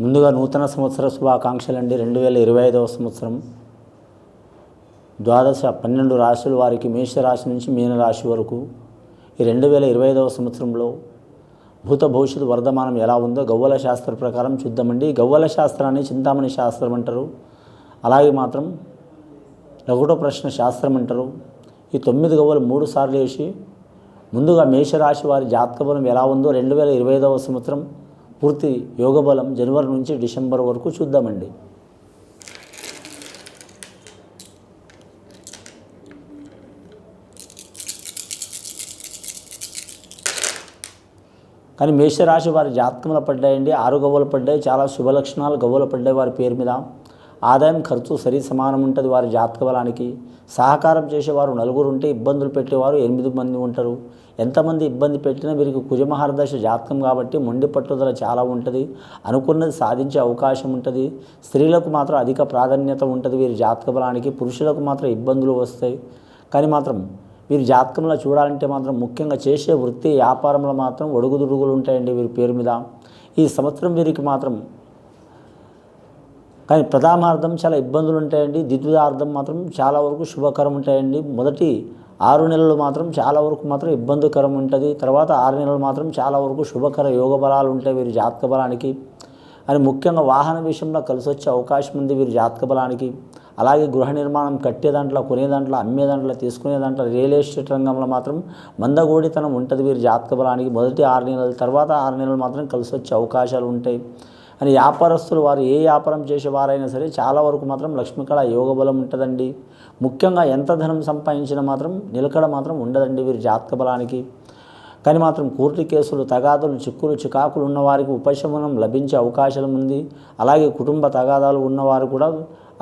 ముందుగా నూతన సంవత్సర శుభాకాంక్షలు అండి రెండు వేల ఇరవై ఐదవ సంవత్సరం. ద్వాదశ పన్నెండు రాశుల వారికి మేషరాశి నుంచి మీనరాశి వరకు ఈ రెండు వేల ఇరవై ఐదవ సంవత్సరంలో భూత భవిష్యత్తు వర్ధమానం ఎలా ఉందో గవ్వల శాస్త్ర ప్రకారం చూద్దామండి. గవ్వల శాస్త్రాన్ని చింతామణి శాస్త్రం అంటారు. అలాగే మాత్రం ఒకటో ప్రశ్న శాస్త్రం అంటారు. ఈ తొమ్మిది గవ్వలు మూడు సార్లు వేసి ముందుగా మేషరాశి వారి జాతక బలం ఎలా ఉందో రెండు వేల ఇరవై ఐదవ సంవత్సరం పూర్తి యోగబలం జనవరి నుంచి డిసెంబర్ వరకు చూద్దామండి. కానీ మేషరాశి వారి జాతకంలో పడ్డాయండి ఆరు గవ్వలు పడ్డాయి చాలా శుభ లక్షణాలు గవ్వలు పడ్డాయి వారి పేరు మీద. ఆదాయం ఖర్చు సరి సమానం ఉంటుంది వారి జాతక బలానికి. సహకారం చేసేవారు నలుగురు ఉంటే ఇబ్బందులు పెట్టేవారు ఎనిమిది మంది ఉంటారు. ఎంతమంది ఇబ్బంది పెట్టినా వీరికి కుజమహారదశ జాతకం కాబట్టి మొండి పట్టుదల చాలా ఉంటుంది. అనుకున్నది సాధించే అవకాశం ఉంటుంది. స్త్రీలకు మాత్రం అధిక ప్రాధాన్యత ఉంటుంది వీరి జాతక బలానికి. పురుషులకు మాత్రం ఇబ్బందులు వస్తాయి. కానీ మాత్రం వీరి జాతకంలో చూడాలంటే మాత్రం ముఖ్యంగా చేసే వృత్తి వ్యాపారంలో మాత్రం ఒడుగుదుడుగులు ఉంటాయండి వీరి పేరు మీద. ఈ సంవత్సరం వీరికి మాత్రం కానీ ప్రథమార్థం చాలా ఇబ్బందులు ఉంటాయండి. ద్వితీయార్థం మాత్రం చాలా వరకు శుభకరం ఉంటాయండి. మొదటి ఆరు నెలలు మాత్రం చాలా వరకు మాత్రం ఇబ్బందికరం ఉంటుంది. తర్వాత ఆరు నెలలు మాత్రం చాలా వరకు శుభకర యోగ బలాలు ఉంటాయి వీరి జాతక బలానికి. అని ముఖ్యంగా వాహన విషయంలో కలిసి వచ్చే అవకాశం ఉంది వీరి జాతక బలానికి. అలాగే గృహ నిర్మాణం కట్టే దాంట్లో కొనే దాంట్లో అమ్మే దాంట్లో తీసుకునే దాంట్లో రియల్ ఎస్టేట్ రంగంలో మాత్రం మందగోడితనం ఉంటుంది వీరి జాతక బలానికి. మొదటి ఆరు నెలల తర్వాత ఆరు నెలలు మాత్రం కలిసి వచ్చే అవకాశాలు ఉంటాయి. అని వ్యాపారస్తులు వారు ఏ వ్యాపారం చేసేవారైనా సరే చాలా వరకు మాత్రం లక్ష్మీకళ యోగ బలం ఉంటుందండి. ముఖ్యంగా ఎంత ధనం సంపాదించినా మాత్రం నిలకడ మాత్రం ఉండదండి వీరి జాతక బలానికి. కానీ మాత్రం కోర్టు కేసులు తగాదులు చిక్కులు చికాకులు ఉన్నవారికి ఉపశమనం లభించే అవకాశం ఉంది. అలాగే కుటుంబ తగాదాలు ఉన్నవారు కూడా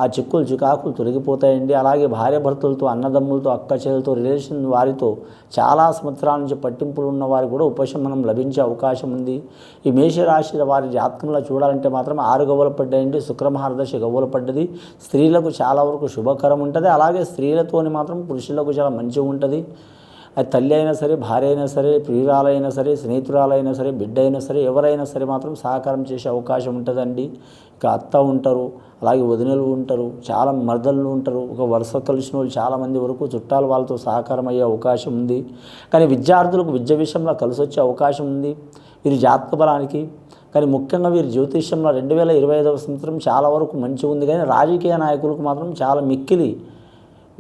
ఆ చిక్కులు చికాకులు తొలగిపోతాయండి. అలాగే భార్య భర్తలతో అన్నదమ్ములతో అక్క చెల్లెలతో రిలేషన్ వారితో చాలా సంవత్సరాల నుంచి పట్టింపులు ఉన్న వారికి కూడా ఉపశమనం లభించే అవకాశం ఉంది. ఈ మేషరాశి వారి జాతకంలో చూడాలంటే మాత్రం ఆరు గవ్వలు పడ్డాయండి. శుక్రమహారదశ గవ్వలు పడ్డది. స్త్రీలకు చాలా వరకు శుభకరం ఉంటుంది. అలాగే స్త్రీలతోని మాత్రం పురుషులకు చాలా మంచిగా ఉంటుంది. అది తల్లి అయినా సరే భార్య అయినా సరే ప్రియురాలైనా సరే స్నేహితురాలైనా సరే బిడ్డ అయినా సరే ఎవరైనా సరే మాత్రం సహకారం చేసే అవకాశం ఉంటుందండి. ఇక అత్త ఉంటారు అలాగే వదినలు ఉంటారు చాలా మరదళ్ళు ఉంటారు. ఒక వరుస కలిసిన వాళ్ళు చాలామంది వరకు చుట్టాలు వాళ్ళతో సహకారం అయ్యే అవకాశం ఉంది. కానీ విద్యార్థులకు విద్య విషయంలో కలిసి వచ్చే అవకాశం ఉంది. వీరి జాతక బలానికి కానీ ముఖ్యంగా వీరి జ్యోతిష్యంలో రెండు వేల ఇరవై ఐదవ సంవత్సరం చాలా వరకు మంచిగా ఉంది. కానీ రాజకీయ నాయకులకు మాత్రం చాలా మిక్కిలి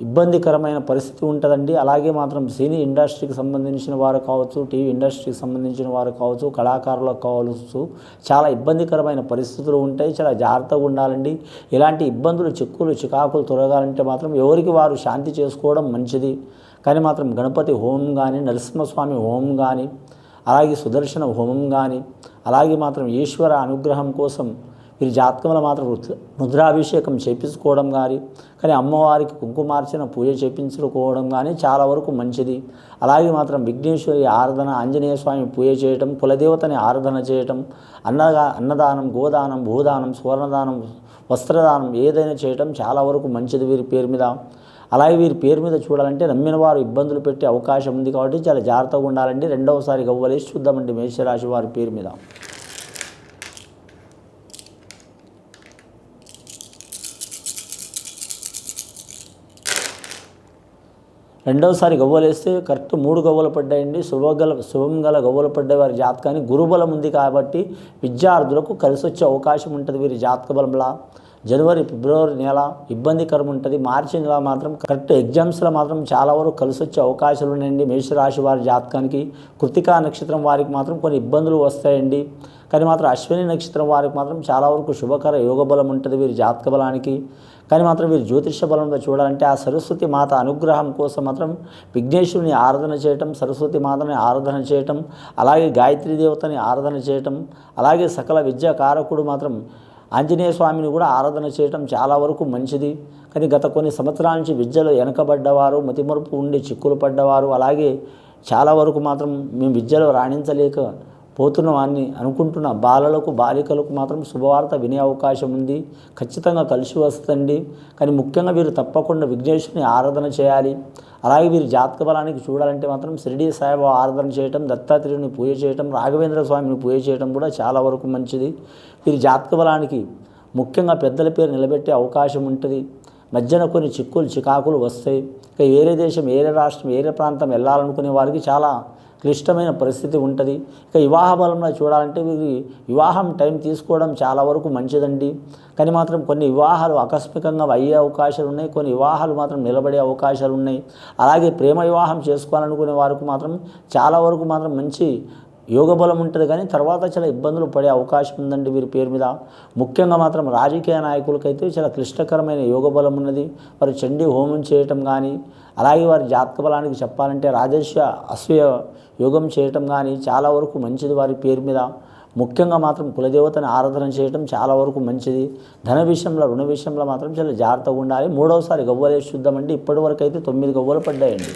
ఇబ్బందికరమైన పరిస్థితి ఉంటుందండి. అలాగే మాత్రం సినీ ఇండస్ట్రీకి సంబంధించిన వారు కావచ్చు టీవీ ఇండస్ట్రీకి సంబంధించిన వారు కావచ్చు కళాకారులకు కావచ్చు చాలా ఇబ్బందికరమైన పరిస్థితులు ఉంటాయి. చాలా జాగ్రత్తగా ఉండాలండి. ఇలాంటి ఇబ్బందులు చిక్కులు చికాకులు తొలగాలంటే మాత్రం ఎవరికి వారు శాంతి చేసుకోవడం మంచిది. కానీ మాత్రం గణపతి హోమం కానీ నరసింహస్వామి హోమం కానీ అలాగే సుదర్శన హోమం కానీ అలాగే మాత్రం ఈశ్వర అనుగ్రహం కోసం వీరి జాతకంలో మాత్రం రుద్రాభిషేకం చేపించుకోవడం కానీ కానీ అమ్మవారికి కుంకుమార్చన పూజ చేపించుకోవడం కానీ చాలా వరకు మంచిది. అలాగే మాత్రం విఘ్నేశ్వరి ఆరాధన ఆంజనేయ స్వామి పూజ చేయటం కులదేవతని ఆరాధన చేయటం అన్నగా అన్నదానం గోదానం భూదానం సువర్ణదానం వస్త్రదానం ఏదైనా చేయటం చాలా వరకు మంచిది వీరి పేరు మీద. అలాగే వీరి పేరు మీద చూడాలంటే నమ్మిన వారు ఇబ్బందులు పెట్టే అవకాశం ఉంది కాబట్టి చాలా జాగ్రత్తగా ఉండాలండి. రెండవసారి గవ్వలేసి చూద్దామండి మేషరాశి వారి పేరు మీద. రెండవసారి గవ్వలేస్తే కరెక్ట్ మూడు గవ్వలు పడ్డాయండి. శుభగల శుభం గల గవ్వలు పడ్డాయి వారి జాతకాన్ని గురుబలం ఉంది కాబట్టి విద్యార్థులకు కలిసి వచ్చే అవకాశం ఉంటుంది వీరి జాతక బలంలా. జనవరి ఫిబ్రవరి నెల ఇబ్బందికరం ఉంటుంది. మార్చి నెల మాత్రం కరెక్ట్ ఎగ్జామ్స్లో మాత్రం చాలా వరకు కలిసి వచ్చే అవకాశాలు ఉన్నాయండి. మేషరాశి వారి జాతకానికి కృతికా నక్షత్రం వారికి మాత్రం కొన్ని ఇబ్బందులు వస్తాయండి. కానీ మాత్రం అశ్విని నక్షత్రం వారికి మాత్రం చాలా వరకు శుభకర యోగ బలం ఉంటుంది వీరి జాతక బలానికి. కానీ మాత్రం వీరు జ్యోతిష బలంలో చూడాలంటే ఆ సరస్వతి మాత అనుగ్రహం కోసం మాత్రం విఘ్నేశ్వరుని ఆరాధన చేయటం సరస్వతి మాతని ఆరాధన చేయటం అలాగే గాయత్రి దేవతని ఆరాధన చేయటం అలాగే సకల విద్యా కారకుడు మాత్రం ఆంజనేయ స్వామిని కూడా ఆరాధన చేయటం చాలా వరకు మంచిది. కానీ గత కొన్ని సంవత్సరాల నుంచి విద్యలో వెనకబడ్డవారు మతిమరుపు ఉండి చిక్కులు పడ్డవారు అలాగే చాలా వరకు మాత్రం మేము విద్యలో రాణించలేక పోతున్నామని అనుకుంటున్న బాలలకు బాలికలకు మాత్రం శుభవార్త వినే అవకాశం ఉంది. ఖచ్చితంగా కలిసి వస్తుంది కానీ ముఖ్యంగా వీరు తప్పకుండా విఘ్నేశ్వరుని ఆరాధన చేయాలి. అలాగే వీరు జాతక బలానికి చూడాలంటే మాత్రం షిరిడి సాయిబాబా ఆరాధన చేయటం దత్తాత్రేయుని పూజ చేయటం రాఘవేంద్ర స్వామిని పూజ చేయటం కూడా చాలా వరకు మంచిది. వీరి జాతక బలానికి ముఖ్యంగా పెద్దల పేరు నిలబెట్టే అవకాశం ఉంటుంది. మధ్యన కొన్ని చిక్కులు చికాకులు వస్తాయి. ఇక వేరే దేశం వేరే రాష్ట్రం వేరే ప్రాంతం వెళ్ళాలనుకునే వారికి చాలా క్లిష్టమైన పరిస్థితి ఉంటుంది. ఇక వివాహ బలంలో చూడాలంటే వీరి వివాహం టైం తీసుకోవడం చాలా వరకు మంచిదండి. కానీ మాత్రం కొన్ని వివాహాలు ఆకస్మికంగా అయ్యే అవకాశాలు ఉన్నాయి. కొన్ని వివాహాలు మాత్రం నిలబడే అవకాశాలు ఉన్నాయి. అలాగే ప్రేమ వివాహం చేసుకోవాలనుకునే వారికి మాత్రం చాలా వరకు మాత్రం మంచి యోగ బలం ఉంటుంది కానీ తర్వాత చాలా ఇబ్బందులు పడే అవకాశం ఉందండి వీరి పేరు మీద. ముఖ్యంగా మాత్రం రాజకీయ నాయకులకైతే చాలా క్లిష్టకరమైన యోగ బలం ఉన్నది. వారు చండీ హోమం చేయటం కానీ అలాగే వారి జాతక బలానికి చెప్పాలంటే రాజస్య అశ్వయ యోగం చేయటం కానీ చాలా వరకు మంచిది వారి పేరు మీద. ముఖ్యంగా మాత్రం కులదేవతని ఆరాధన చేయటం చాలా వరకు మంచిది. ధన విషయంలో రుణ విషయంలో మాత్రం చాలా జాగ్రత్తగా ఉండాలి. మూడవసారి గవ్వలేసి చూద్దామంటే ఇప్పటి వరకు అయితే తొమ్మిది గవ్వలు పడ్డాయండి.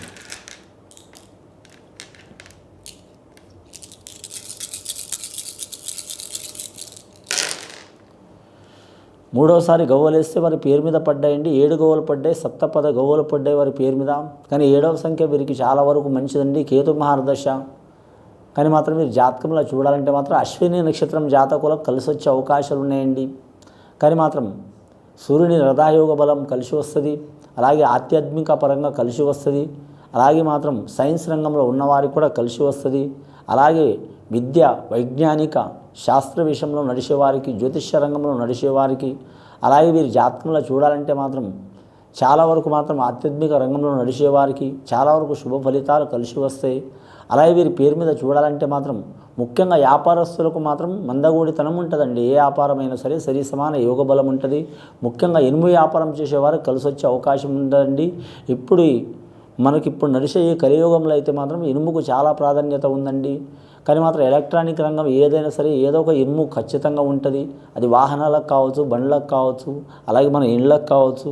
మూడోసారి గవ్వలేస్తే వారి పేరు మీద పడ్డాయండి. ఏడు గవ్వలు పడ్డాయి. సప్తపద గవ్వలు పడ్డాయి వారి పేరు మీద. కానీ ఏడవ సంఖ్య వీరికి చాలా వరకు మంచిదండి. కేతు మహారదశ. కానీ మాత్రం మీరు జాతకంలో చూడాలంటే మాత్రం అశ్విని నక్షత్రం జాతకులకు కలిసి వచ్చే అవకాశాలు ఉన్నాయండి కానీ మాత్రం సూర్యుని రథాయోగ బలం కలిసి వస్తుంది. అలాగే ఆధ్యాత్మిక పరంగా కలిసి వస్తుంది. అలాగే మాత్రం సైన్స్ రంగంలో ఉన్నవారికి కూడా కలిసి వస్తుంది. అలాగే విద్య వైజ్ఞానిక శాస్త్ర విషయంలో నడిచేవారికి జ్యోతిష్య రంగంలో నడిచేవారికి అలాగే వీరి జాతకంలో చూడాలంటే మాత్రం చాలా వరకు మాత్రం ఆధ్యాత్మిక రంగంలో నడిచేవారికి చాలా వరకు శుభ ఫలితాలు కలిసి వస్తాయి. అలాగే వీరి పేరు మీద చూడాలంటే మాత్రం ముఖ్యంగా వ్యాపారస్తులకు మాత్రం మందగూడితనం ఉంటుందండి. ఏ వ్యాపారమైనా సరే సరి సమాన యోగ బలం ఉంటుంది. ముఖ్యంగా ఇనుము వ్యాపారం చేసేవారు కలిసి వచ్చే అవకాశం ఉంటుందండి ఇప్పుడు మనకి ఇప్పుడు నడిచే ఈ కలియుగంలో అయితే మాత్రం ఇనుముకు చాలా ప్రాధాన్యత ఉందండి. కానీ మాత్రం ఎలక్ట్రానిక్ రంగం ఏదైనా సరే ఏదో ఒక ఇనుము ఖచ్చితంగా ఉంటుంది. అది వాహనాలకు కావచ్చు బండ్లకు కావచ్చు అలాగే మన ఇండ్లకు కావచ్చు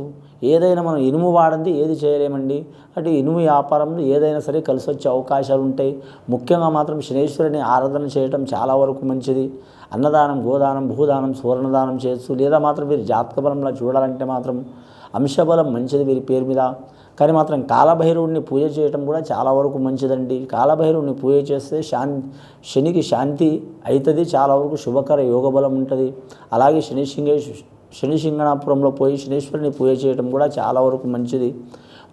ఏదైనా మనం ఇనుము వాడంది ఏది చేయలేమండి. అంటే ఇనుము వ్యాపారంలో ఏదైనా సరే కలిసి వచ్చే అవకాశాలు ఉంటాయి. ముఖ్యంగా మాత్రం శనేశ్వరుని ఆరాధన చేయటం చాలా వరకు మంచిది. అన్నదానం గోదానం భూదానం సువర్ణదానం చేయొచ్చు. లేదా మాత్రం వీరి జాతక బలంలో చూడాలంటే మాత్రం అంశబలం మంచిది వీరి పేరు మీద. కానీ మాత్రం కాలభైరవుడిని పూజ చేయటం కూడా చాలా వరకు మంచిదండి. కాలభైరవుడిని పూజ చేస్తే శాంతి శనికి శాంతి అవుతుంది చాలా వరకు శుభకర యోగ బలం ఉంటుంది. అలాగే శని సింగేశ్ శని సింగణాపురంలో పోయి శనీశ్వరిని పూజ చేయటం కూడా చాలా వరకు మంచిది.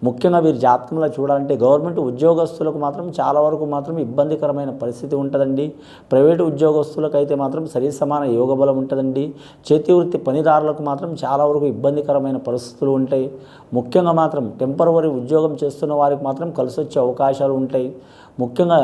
ముఖ్యంగా వీరి జాతకంలో చూడాలంటే గవర్నమెంట్ ఉద్యోగస్తులకు మాత్రం చాలా వరకు మాత్రం ఇబ్బందికరమైన పరిస్థితి ఉంటుందండి. ప్రైవేటు ఉద్యోగస్తులకు అయితే మాత్రం సరి సమాన యోగ బలం ఉంటుందండి. చేతి వృత్తి పనిదారులకు మాత్రం చాలా వరకు ఇబ్బందికరమైన పరిస్థితులు ఉంటాయి. ముఖ్యంగా మాత్రం టెంపరవరీ ఉద్యోగం చేస్తున్న వారికి మాత్రం కలిసి వచ్చే అవకాశాలు ఉంటాయి. ముఖ్యంగా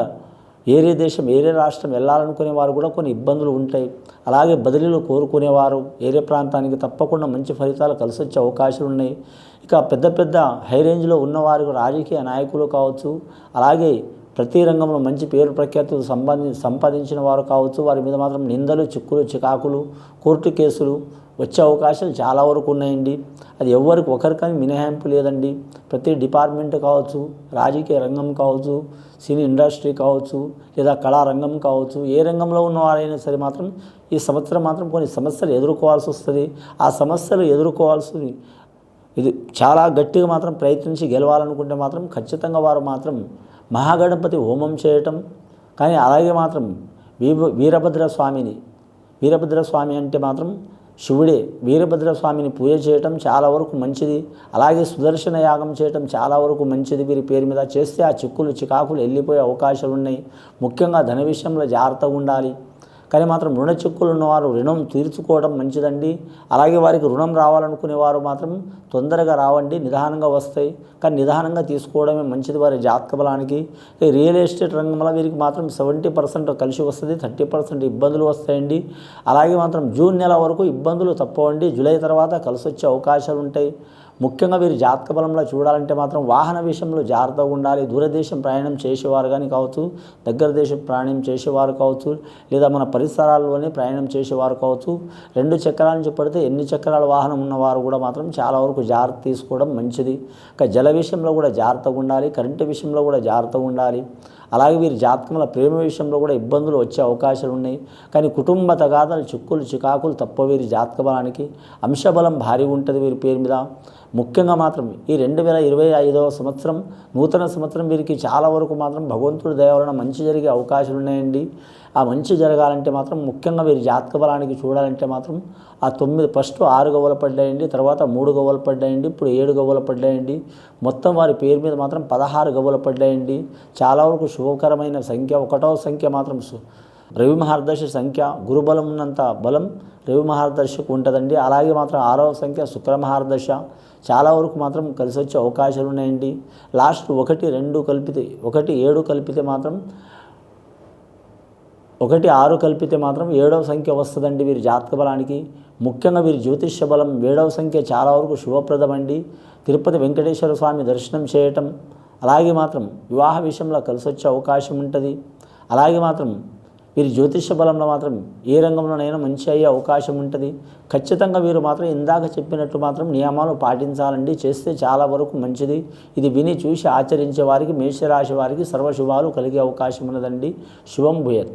ఏరే దేశం ఏరే రాష్ట్రం వెళ్ళాలనుకునే వారు కూడా కొన్ని ఇబ్బందులు ఉంటాయి. అలాగే బదిలీలు కోరుకునేవారు. ఏరే ప్రాంతానికి తప్పకుండా మంచి ఫలితాలు కలిసి వచ్చే అవకాశాలు ఉన్నాయి. ఇక పెద్ద పెద్ద హై రేంజ్లో ఉన్నవారు రాజకీయ నాయకులు కావచ్చు. అలాగే ప్రతి రంగంలో మంచి పేరు ప్రఖ్యాతులు సంబంధి సంపాదించిన వారు కావచ్చు. వారి మీద మాత్రం నిందలు చిక్కులు చికాకులు కోర్టు కేసులు వచ్చే అవకాశాలు చాలా వరకు ఉన్నాయండి. అది ఎవరికి ఒకరికని మినహాయింపు లేదండి. ప్రతి డిపార్ట్మెంట్ కావచ్చు రాజకీయ రంగం కావచ్చు సినీ ఇండస్ట్రీ కావచ్చు లేదా కళారంగం కావచ్చు ఏ రంగంలో ఉన్నవారైనా సరే మాత్రం ఈ సంవత్సరం మాత్రం కొన్ని సమస్యలు ఎదుర్కోవాల్సి వస్తుంది. ఆ సమస్యలు ఎదుర్కోవాల్సి ఇది చాలా గట్టిగా మాత్రం ప్రయత్నించి గెలవాలనుకుంటే మాత్రం ఖచ్చితంగా వారు మాత్రం మహాగణపతి హోమం చేయటం. కానీ అలాగే మాత్రం వీభ వీరభద్ర స్వామిని వీరభద్ర స్వామి అంటే మాత్రం శివుడే వీరభద్ర స్వామిని పూజ చేయటం చాలా వరకు మంచిది. అలాగే సుదర్శన యాగం చేయటం చాలా వరకు మంచిది. వీరి పేరు మీద చేస్తే ఆ చిక్కులు చికాకులు వెళ్ళిపోయే అవకాశాలు ఉన్నాయి ముఖ్యంగా ధన విషయంలో జాగ్రత్తగా ఉండాలి. కానీ మాత్రం రుణ చిక్కులు ఉన్నవారు రుణం తీర్చుకోవడం మంచిదండి. అలాగే వారికి రుణం రావాలనుకునే వారు మాత్రం తొందరగా రావండి నిదానంగా వస్తాయి. కానీ నిదానంగా తీసుకోవడమే మంచిది వారి జాతక బలానికి. రియల్ ఎస్టేట్ రంగంలో వీరికి మాత్రం సెవెంటీ పర్సెంట్ కలిసి వస్తుంది థర్టీ పర్సెంట్ ఇబ్బందులు వస్తాయండి. అలాగే మాత్రం జూన్ నెల వరకు ఇబ్బందులు తప్పవండి. జూలై తర్వాత కలిసి వచ్చే అవకాశాలు ఉంటాయి ముఖ్యంగా వీరి జాతక బలంలో చూడాలంటే మాత్రం వాహన విషయంలో జాగ్రత్తగా ఉండాలి. దూరదేశం ప్రయాణం చేసేవారు కానీ కావచ్చు దగ్గర దేశం ప్రయాణం చేసేవారు కావచ్చు లేదా మన పరిసరాల్లోనే ప్రయాణం చేసేవారు కావచ్చు రెండు చక్రాల నుంచి పడితే ఎన్ని చక్రాల వాహనం ఉన్నవారు కూడా మాత్రం చాలా వరకు జాగ్రత్త తీసుకోవడం మంచిది. ఇంకా జల విషయంలో కూడా జాగ్రత్తగా ఉండాలి కరెంటు విషయంలో కూడా జాగ్రత్తగా ఉండాలి. అలాగే వీరి జాతకంలో ప్రేమ విషయంలో కూడా ఇబ్బందులు వచ్చే అవకాశాలు ఉన్నాయి. కానీ కుటుంబ తగాదాలు చిక్కులు చికాకులు తప్ప వీరి జాతక బలానికి. అంశబలం భారీ ఉంటుంది వీరి పేరు మీద. ముఖ్యంగా మాత్రం ఈ రెండు వేల ఇరవై ఐదవ సంవత్సరం నూతన సంవత్సరం వీరికి చాలా వరకు మాత్రం భగవంతుడి దయ వలన మంచి జరిగే అవకాశాలు ఉన్నాయండి. ఆ మంచి జరగాలంటే మాత్రం ముఖ్యంగా వీరి జాతక బలానికి చూడాలంటే మాత్రం ఆ తొమ్మిది ఫస్ట్ ఆరు గవ్వలు పడ్డాయండి తర్వాత మూడు గవ్వలు పడ్డాయండి ఇప్పుడు ఏడు గవ్వలు పడ్డాయండి. మొత్తం వారి పేరు మీద మాత్రం పదహారు గవ్వలు పడ్డాయండి. చాలా వరకు శుభకరమైన సంఖ్య ఒకటవ సంఖ్య మాత్రం రవి మహర్దర్శి సంఖ్య గురుబలం ఉన్నంత బలం రవి మహర్దర్శకు ఉంటుందండి. అలాగే మాత్రం ఆరవ సంఖ్య శుక్ర మహర్దర్శ. చాలా వరకు మాత్రం కలిసి వచ్చే అవకాశాలు ఉన్నాయండి. లాస్ట్ ఒకటి రెండు కలిపితే ఒకటి ఏడు కలిపితే మాత్రం ఒకటి ఆరు కలిపితే మాత్రం ఏడవ సంఖ్య వస్తుందండి వీరి జాతక బలానికి. ముఖ్యంగా వీరి జ్యోతిష్య బలం ఏడవ సంఖ్య చాలా వరకు శుభప్రదమండి. తిరుపతి వెంకటేశ్వర స్వామి దర్శనం చేయటం అలాగే మాత్రం వివాహ విషయంలో కలిసి వచ్చే అవకాశం ఉంటుంది. అలాగే మాత్రం వీరి జ్యోతిష బలంలో మాత్రం ఏ రంగంలోనైనా మంచి అయ్యే అవకాశం ఉంటుంది. ఖచ్చితంగా వీరు మాత్రం ఇందాక చెప్పినట్టు మాత్రం నియమాలు పాటించాలండి. చేస్తే చాలా వరకు మంచిది. ఇది విని చూసి ఆచరించే వారికి మేషరాశి వారికి సర్వశుభాలు కలిగే అవకాశం ఉన్నదండి. శుభం భూయత్.